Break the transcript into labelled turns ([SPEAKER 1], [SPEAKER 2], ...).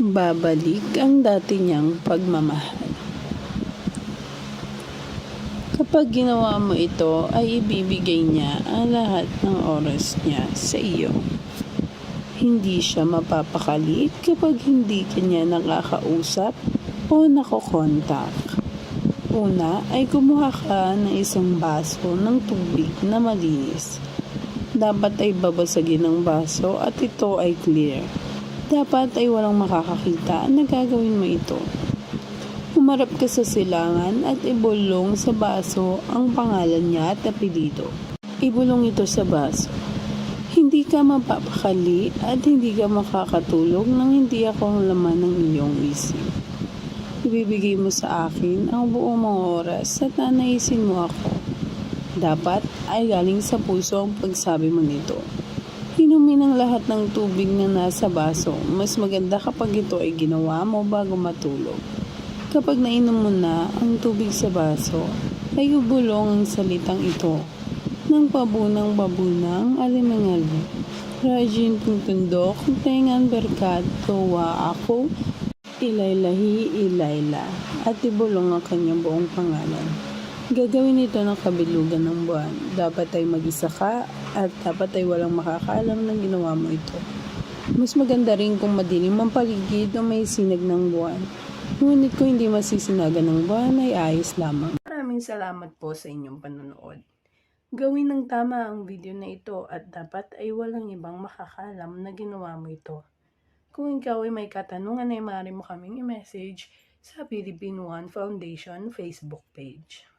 [SPEAKER 1] babalik ang dati niyang pagmamahal. Kapag ginawa mo ito, ay ibibigay niya ang lahat ng oras niya sa iyo. Hindi siya mapapakali kapag hindi kanya nakakausap o nakokontak. Una ay kumuha ka ng isang baso ng tubig na malinis. Dapat ay babasagin ang baso at ito ay clear. Dapat ay walang makakakita na gagawin mo ito. Humarap ka sa silangan at ibulong sa baso ang pangalan niya at apelido. Ibulong ito sa baso. Hindi ka mapapakali at hindi ka makakatulog nang hindi ako ang laman ng iyong isip. Ibibigay mo sa akin ang buong mga oras at nanaisin mo ako. Dapat ay galing sa puso ang pagsabi mo nito. Inumin ang lahat ng tubig na nasa baso. Mas maganda kapag ito ay ginawa mo bago matulog. Kapag nainom mo na ang tubig sa baso, ay ubulong ang salitang ito ng pabunang babunang alimangali. Rajin putundok, tengan berkat, tuwa ako, ilaylahi ilayla, at ibulong ang kanyang buong pangalan. Gagawin ito ng kabilugan ng buwan. Dapat ay mag-isa ka at dapat ay walang makakaalam na ginawa mo ito. Mas maganda rin kung madilim ang paligid o may sinag ng buwan. Ngunit kung hindi masisinagan ng buwan ay ayos lamang. Maraming salamat po sa inyong panonood. Gawin ng tama ang video na ito at dapat ay walang ibang makakalam na ginawa mo ito. Kung ikaw ay may katanungan ay maaari mo kaming i-message sa Philippine One Foundation Facebook page.